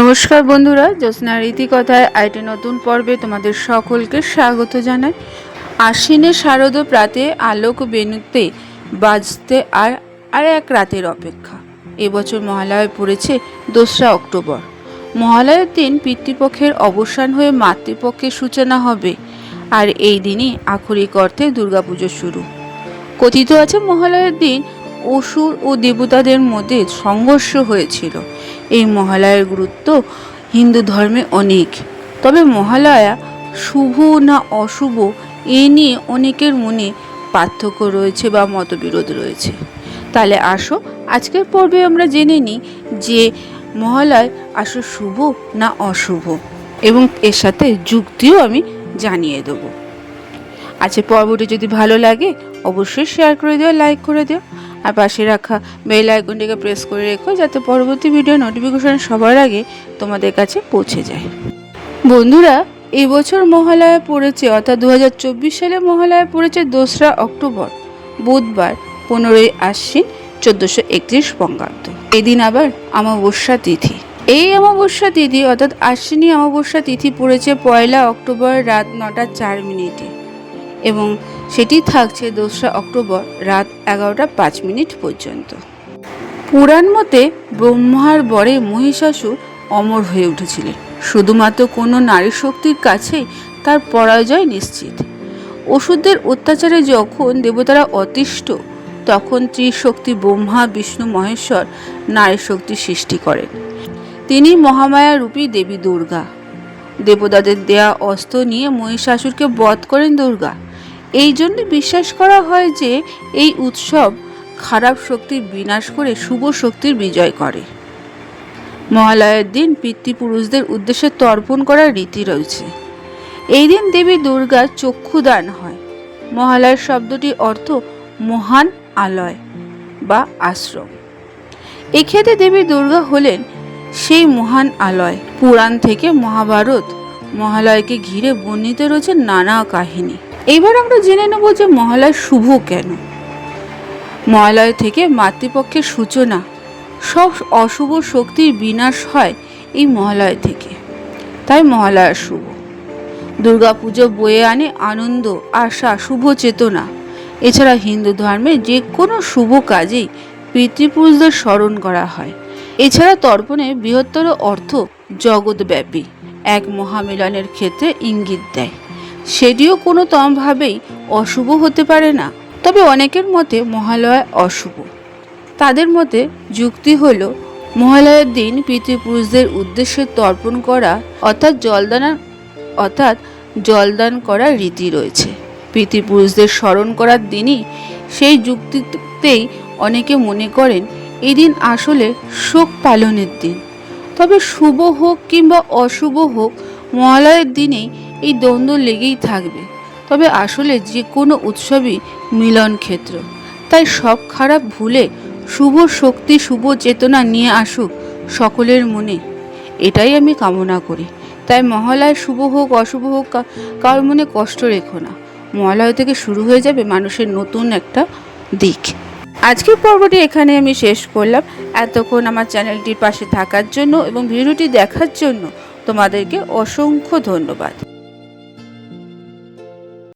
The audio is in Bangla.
নমস্কার বন্ধুরা, জ্যোৎস্না রীতিকথায় আইটি নতুন পর্বে তোমাদের সকলকে স্বাগত জানাই। আশ্বিনে শারদ প্রাতে আলোক বেনুতে বাজতে আর আর এক রাতের অপেক্ষা। এবছর মহালয় পড়েছে দোসরা অক্টোবর। মহালয়ের দিন পিতৃপক্ষের অবসান হয়ে মাতৃপক্ষের সূচনা হবে, আর এই দিনই আক্ষরিক অর্থে দুর্গাপুজো শুরু। কথিত আছে মহালয়ের দিন অসুর ও দেবতাদের মধ্যে সংঘর্ষ হয়েছিল। এই মহালয়ার গুরুত্ব হিন্দু ধর্মে অনেক। তবে মহালয়া শুভ না অশুভ, এ নিয়ে অনেকের মনে পার্থক্য রয়েছে বা মতবিরোধ রয়েছে। তাহলে আসো, আজকের পর্বে আমরা জেনে নিই যে মহালয় আসো শুভ না অশুভ এবং এর সাথে যুক্তিও আমি জানিয়ে দেবো। আচ্ছা পর্বটি যদি ভালো লাগে, অবশ্যই শেয়ার করে দিও লাইক করে দিও। আর পাশে রাখা বেল আইকনটিকে প্রেস করে রেখো যাতে পরবর্তী ভিডিও নোটিফিকেশন সবার আগে তোমাদের কাছে পৌঁছে যায়। বন্ধুরা এই বছর মহালয়া পড়েছে, অর্থাৎ দু হাজার চব্বিশ সালে মহালয়া পড়েছে দোসরা অক্টোবর, বুধবার, পনেরোই আশ্বিন, চোদ্দোশো একত্রিশ বঙ্গাব্দ। এদিন আবার অমাবস্যা তিথি। এই অমাবস্যা তিথি, অর্থাৎ আশ্বিনী অমাবস্যা তিথি পড়েছে পয়লা অক্টোবর রাত নটা চার মিনিটে। এবং সেটি থাকছে দোসরা অক্টোবর রাত এগারোটা পাঁচ মিনিট পর্যন্ত। পুরাণ মতে ব্রহ্মার বরে মহিষাসুর অমর হয়ে উঠেছিলেন। শুধুমাত্র কোনো নারী শক্তির কাছেই তার পরাজয় নিশ্চিত। ওষুধের অত্যাচারে যখন দেবতারা অতিষ্ঠ, তখন ত্রিশক্তি ব্রহ্মা, বিষ্ণু মহেশ্বর নারী শক্তি সৃষ্টি করেন। তিনি মহামায়া রূপী দেবী দুর্গা। দেবতাদের দেয়া অস্ত্র নিয়ে মহিষাসুরকে বধ করেন দুর্গা। এই জন্য বিশ্বাস করা হয় যে এই উৎসব খারাপ শক্তির বিনাশ করে শুভ শক্তির বিজয় করে। মহালয়ের দিন পিতৃপুরুষদের উদ্দেশ্যে তর্পণ করার রীতি রয়েছে। এই দিন দেবী দুর্গার চক্ষুদান হয়। মহালয়ের শব্দটি অর্থ মহান আলয় বা আশ্রম। এক্ষেত্রে দেবী দুর্গা হলেন সেই মহান আলয়। পুরাণ থেকে মহাভারত মহালয়কে ঘিরে বর্ণিত রয়েছে নানা কাহিনী। এবার আমরা জেনে নেব যে মহালয় শুভ কেন? মহালয় থেকে মাতৃপক্ষের সূচনা, সব অশুভ শক্তির বিনাশ হয় এই মহালয় থেকে। তাই মহালয়া শুভ। দুর্গাপুজো বয়ে আনে আনন্দ, আশা, শুভ চেতনা। এছাড়া হিন্দু ধর্মে যে কোনো শুভ কাজেই পিতৃপুরুষদের স্মরণ করা হয়। এছাড়া তর্পণে বৃহত্তর অর্থ জগৎব্যাপী, এক মহামিলনের ক্ষেত্রে ইঙ্গিত দেয়। সেটিও কোনো তমভাবেই অশুভ হতে পারে না। তবে অনেকের মতে মহালয়া অশুভ। তাদের মতে যুক্তি হল, মহালয়ার দিন পিতৃপুরুষদের উদ্দেশ্যে তর্পণ করা, অর্থাৎ জলদান অর্থাৎ জলদান করার রীতি রয়েছে। পিতৃপুরুষদের স্মরণ করার দিনই সেই যুক্তিতেই অনেকে মনে করেন, এদিন আসলে শোক পালনের দিন। তবে শুভ হোক কিংবা অশুভ হোক, মহালয়ের দিনেই এই দ্বন্দ্ব লেগেই থাকবে। তবে আসলে যে কোনো উৎসবই মিলন ক্ষেত্র। তাই সব খারাপ ভুলে শুভ শক্তি, শুভ চেতনা নিয়ে আসুক সকলের মনে। এটাই আমি কামনা করি। তাই মহালয় শুভ হোক, অশুভ হোক কারোর মনে কষ্ট রেখো না। মহালয় থেকে শুরু হয়ে যাবে মানুষের নতুন একটা দিক। আজকের পর্বটি এখানে আমি শেষ করলাম। এতক্ষণ আমার চ্যানেলটির পাশে থাকার জন্য এবং ভিডিওটি দেখার জন্য তোমাদেরকে অসংখ্য ধন্যবাদ।